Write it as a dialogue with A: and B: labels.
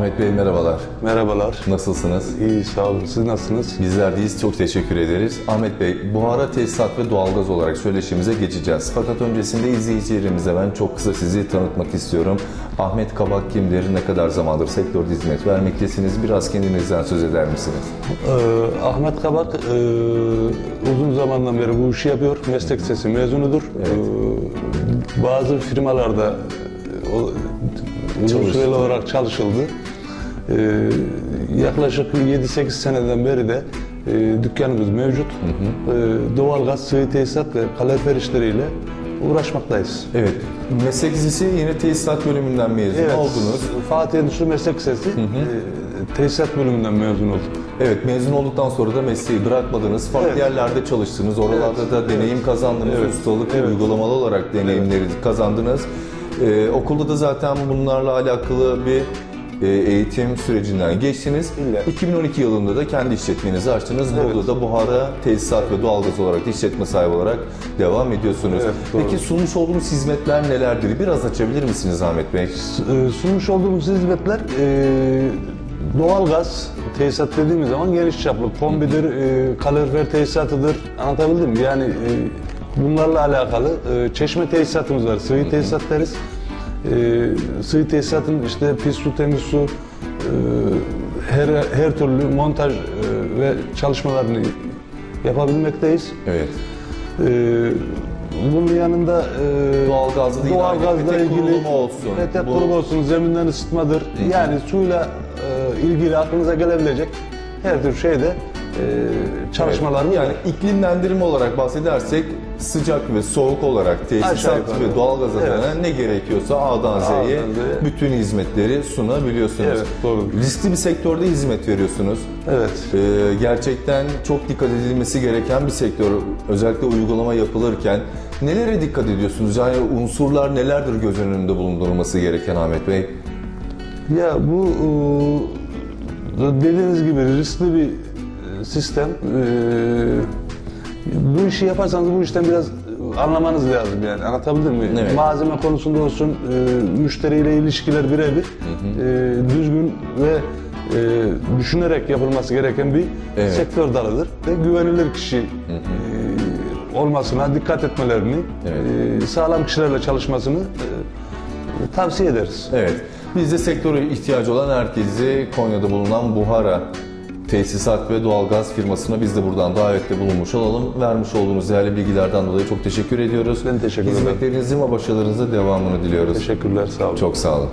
A: merhabalar.
B: Merhabalar.
A: Nasılsınız?
B: İyi sağ olun. Siz nasılsınız?
A: Bizler deyiz. Çok teşekkür ederiz. Ahmet Bey, buhara tesisat ve doğalgaz olarak söyleşimize geçeceğiz. Fakat öncesinde izleyicilerimize ben çok kısa sizi tanıtmak istiyorum. Ahmet Kabak kimdir? Ne kadar zamandır sektörde hizmet vermektesiniz? Biraz kendinizden söz eder misiniz?
B: Ee, Ahmet Kabak e, uzun zamandan beri bu işi yapıyor. Meslek sesi mezunudur. Ee, bazı firmalarda e, o, uzun süreli olarak çalışıldı. Ee, yaklaşık 7-8 seneden beri de e, dükkanımız mevcut. Ee, doğalgaz, sıvı tesisat ve kalorifer işleriyle uğraşmaktayız.
A: Evet. Meslek lisesi yine tesisat bölümünden mezun oldunuz.
B: Fatih Endüstri Meslek Lisesi e, tesisat bölümünden mezun oldum.
A: Evet, mezun olduktan sonra da mesleği bırakmadınız. Farklı
B: Evet.
A: yerlerde çalıştınız. Oralarda da deneyim kazandınız.
B: Evet.
A: Ustalık ve
B: Evet.
A: uygulamalı olarak deneyimleri kazandınız. Ee, okulda da zaten bunlarla alakalı bir e, eğitim sürecinden geçtiniz.
B: İlla.
A: 2012 yılında da kendi işletmenizi açtınız.
B: Evet.
A: Burada da buhara, tesisat ve doğalgaz olarak da işletme sahibi olarak devam ediyorsunuz.
B: Evet, doğru.
A: Peki sunmuş olduğunuz hizmetler nelerdir? Biraz açabilir misiniz Ahmet Bey?
B: E, sunmuş olduğumuz hizmetler e, doğalgaz tesisat dediğimiz zaman geniş çaplı. Kombidir, e, kalorifer tesisatıdır. Anlatabildim mi? Yani e, bunlarla alakalı e, çeşme tesisatımız var. Sıvı tesisat deriz. E, sıvı tesisatın işte pis su, temiz su, e, her, her türlü montaj e, ve çalışmalarını yapabilmekteyiz.
A: Evet.
B: Ee, bunun yanında e, doğalgazla
A: petek
B: ilgili
A: kurulumu olsun.
B: petek
A: Bu-
B: kurulumu olsun, zeminden ısıtmadır. Yani suyla e, ilgili aklınıza gelebilecek her tür şeyde e, çalışmalarımız
A: yani iklimlendirme olarak bahsedersek sıcak ve soğuk olarak
B: Aşağı
A: tesisat
B: yukarı.
A: ve doğalgaz
B: Evet.
A: adına ne gerekiyorsa A'dan Z'ye
B: A'dan Z'ye.
A: bütün hizmetleri sunabiliyorsunuz.
B: Evet, doğru.
A: Riskli bir sektörde hizmet veriyorsunuz.
B: Evet.
A: Ee, gerçekten çok dikkat edilmesi gereken bir sektör. Özellikle uygulama yapılırken nelere dikkat ediyorsunuz? Yani unsurlar nelerdir göz önünde bulundurulması gereken Ahmet Bey?
B: Ya bu e, dediğiniz gibi riskli bir sistem. E, bu işi yaparsanız bu işten biraz anlamanız lazım yani. Anlatabildim mi?
A: Evet.
B: Malzeme konusunda olsun, e, müşteriyle ilişkiler birebir e, düzgün ve e, düşünerek yapılması gereken bir
A: Evet.
B: sektör dalıdır. Ve güvenilir kişi e, olmasına dikkat etmelerini,
A: Evet.
B: e, sağlam kişilerle çalışmasını e, tavsiye ederiz.
A: Evet. Biz de sektöre ihtiyacı olan herkesi Konya'da bulunan Buhara tesisat ve doğalgaz firmasına biz de buradan davette bulunmuş olalım. Vermiş olduğunuz değerli bilgilerden dolayı çok teşekkür ediyoruz.
B: Ben teşekkür ederim.
A: Hizmetlerinizin ve başarılarınızın devamını diliyoruz.
B: Teşekkürler, sağ olun.
A: Çok sağ olun.